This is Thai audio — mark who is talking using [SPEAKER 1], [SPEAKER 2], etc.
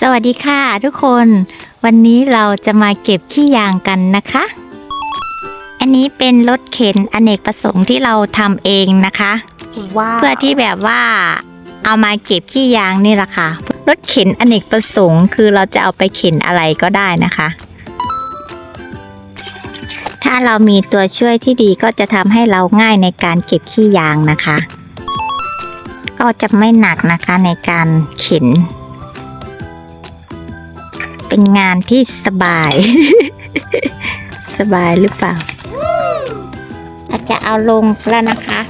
[SPEAKER 1] สวัสดีค่ะทุกคน วันนี้เราจะมาเก็บขี้ยางกันนะคะ อันนี้เป็นรถเข็นอเนกประสงค์ที่เราทำเองนะคะ
[SPEAKER 2] ว้าว
[SPEAKER 1] เพื่อที่แบบว่าเอามาเก็บขี้ยางนี่แหละค่ะ รถเข็นอเนกประสงค์คือเราจะเอาไปเข็นอะไรก็ได้นะคะ ถ้าเรามีตัวช่วยที่ดีก็จะทำให้เราง่ายในการเก็บขี้ยางนะคะ ก็จะไม่หนักนะคะในการเข็น เป็นงานที่สบาย สบายหรือเปล่าอาจจะเอาลงแล้วนะคะ